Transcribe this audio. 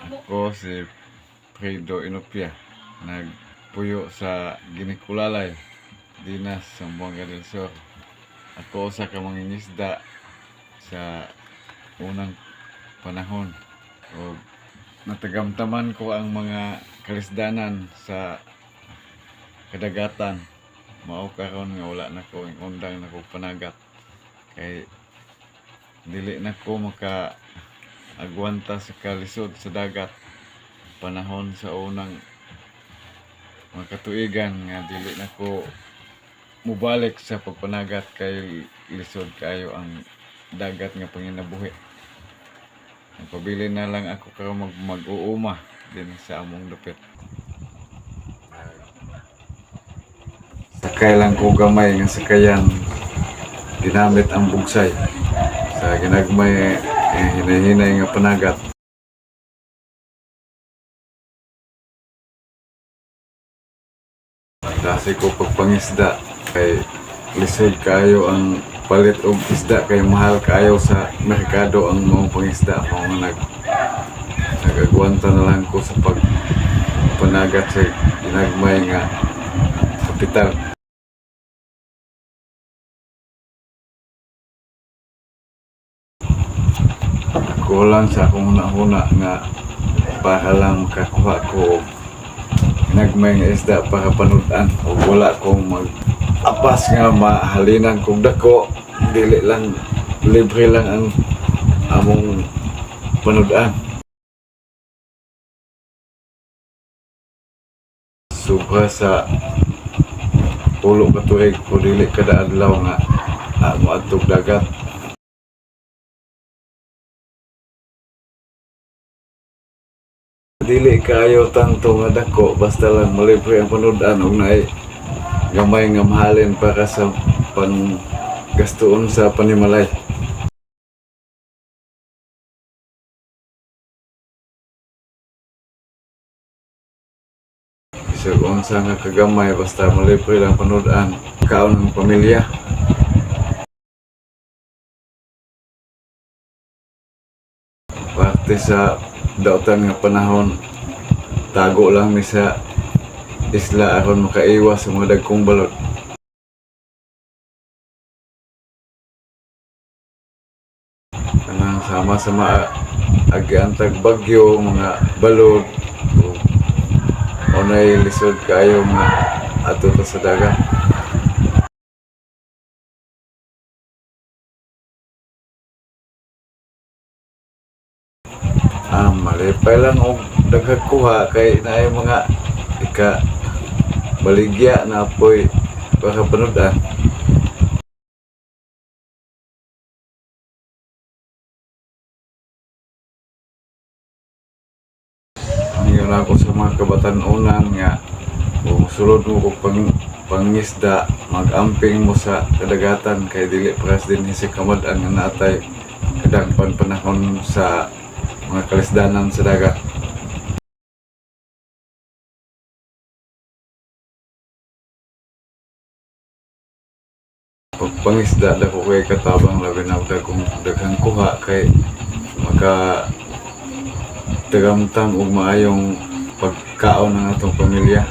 Ako si Fredo Inopia, nagpuyo sa Ginikulalay, Dinas, Zamboanga del Sur. Ako sa kamangingisda sa unang panahon. O natagamtaman ko ang mga kalisdanan sa kadagatan. Mao karon nga wala na ko ang undang na ko panagat. Kay dili na ko maka agwanta sa kalisod sa dagat. Panahon sa unang mga katuigan nga dili na ko mubalik sa pagpanagat kay lisod kayo ang dagat nga panginabuhi. Nagpabili na lang ako karon mag mag-uuma din sa among dapit sakay lang ko gamay nga sakayan. Ginamit ang bugsay. Sa ginagmay eh, hinahinay nga panagat. Kasi ko pagpangisda kay lisod kayo ang palit og isda kay mahal kayo sa merkado ang mga pangisda. Mao nga nag nagagwanta na lang ko sa pag panagat sa ginagmay nga kapital Ako lang sa akong huna-huna nga para lang makakuha ko og nagmay nga isda para panudan. O wala kong mag apas nga mahalinan kong dako. Dili lang libre lang ang among panudan. Sobra sa pulo ka tuig o dili kada adlaw nga amo atog dagat dili kayo tanto nga dako basta lang malibre ang panudan og naay gamay nga mahalin para sa pang gastuon sa panimalay. Isag unsa nga kagamay basta malibre lang panudan kaon ng pamilya. Parte sa dautan nga panahon tago lang mi sa isla aron makaiwas sa mga dagkong balot. Kanang sama-sama agiantag bagyo mga balod o unay lisod kayo nga ato to sa dagat malipay lang og daghag kuha kay naay mga ika baligya na apoy baka panudan. Ngayon ako sa mga kabatan-unan nga kung sulod mo kung pang, pangisda mag-amping mo sa kadagatan kay dili paras din si kamad-an nga natay kadang pan panahon sa mga kalisdanan sa dagat. Pagpangisda dako kay katabang labi na dagong daghang kuha kay maka tagamtang og maayong pagkaon ng atong pamilya.